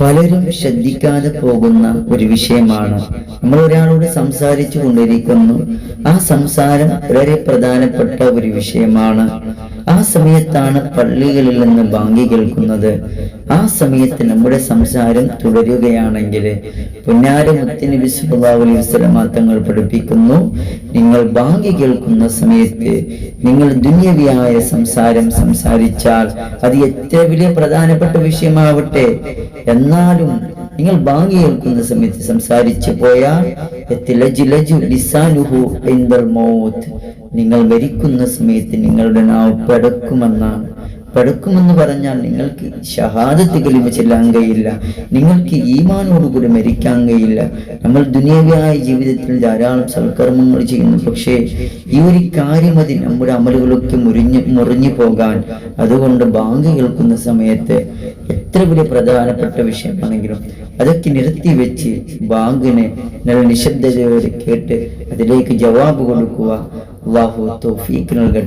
പലരും ശ്രദ്ധിക്കാതെ പോകുന്ന ഒരു വിഷയമാണ്. നമ്മൾ ഒരാളോട് സംസാരിച്ചു കൊണ്ടിരിക്കുന്നു. ആ സംസാരം വളരെ പ്രധാനപ്പെട്ട ഒരു വിഷയമാണ്. ആ സമയത്താണ് പള്ളികളിൽ നിന്ന് ബാങ്കി കേൾക്കുന്നത്. ആ സമയത്ത് നമ്മുടെ സംസാരം തുടരുകയാണെങ്കിൽ പുന്നാര മുത്തിനബി സ്ഥലമാത്രങ്ങൾ തങ്ങൾ പഠിപ്പിക്കുന്നു. നിങ്ങൾ ബാങ്കി കേൾക്കുന്ന സമയത്ത് നിങ്ങൾ ദുന്യവിയായ സംസാരം സംസാരിച്ചാൽ അത് എത്ര വലിയ പ്രധാനപ്പെട്ട വിഷയമാവട്ടെ. എന്നാലും നിങ്ങൾ ബാങ്കി കേൾക്കുന്ന സമയത്ത് സംസാരിച്ചു പോയാൽ നിങ്ങൾ മരിക്കുന്ന സമയത്ത് നിങ്ങളുടെ നാവ് പടക്കുമെന്നാണ്. പടക്കുമെന്ന് പറഞ്ഞാൽ നിങ്ങൾക്ക് ഷഹാദത്ത് കലിമ ചെല്ലാൻ കഴിയില്ല നിങ്ങൾക്ക് ഈമാനോടുകൂടി മരിക്കാൻ കഴിയില്ല നമ്മൾ ദുനിയവ്യായ ജീവിതത്തിൽ ധാരാളം സൽക്കർമ്മങ്ങൾ ചെയ്യുന്നു. പക്ഷേ ഈ ഒരു കാര്യം അതിൽ നമ്മുടെ അമലുകളൊക്കെ മുറിഞ്ഞ് മുറിഞ്ഞു പോകാൻ അതുകൊണ്ട് ബാങ്ക് കേൾക്കുന്ന സമയത്ത് എത്ര വലിയ പ്രധാനപ്പെട്ട വിഷയമാണെങ്കിലും അതൊക്കെ നിർത്തി വെച്ച് ബാങ്കിനെ നല്ല നിശബ്ദതയോടെ കേട്ട് അതിലേക്ക് ജവാബ് കൊടുക്കുക. അള്ളാഹു തോഫീക്ക് നൽകട്ടെ.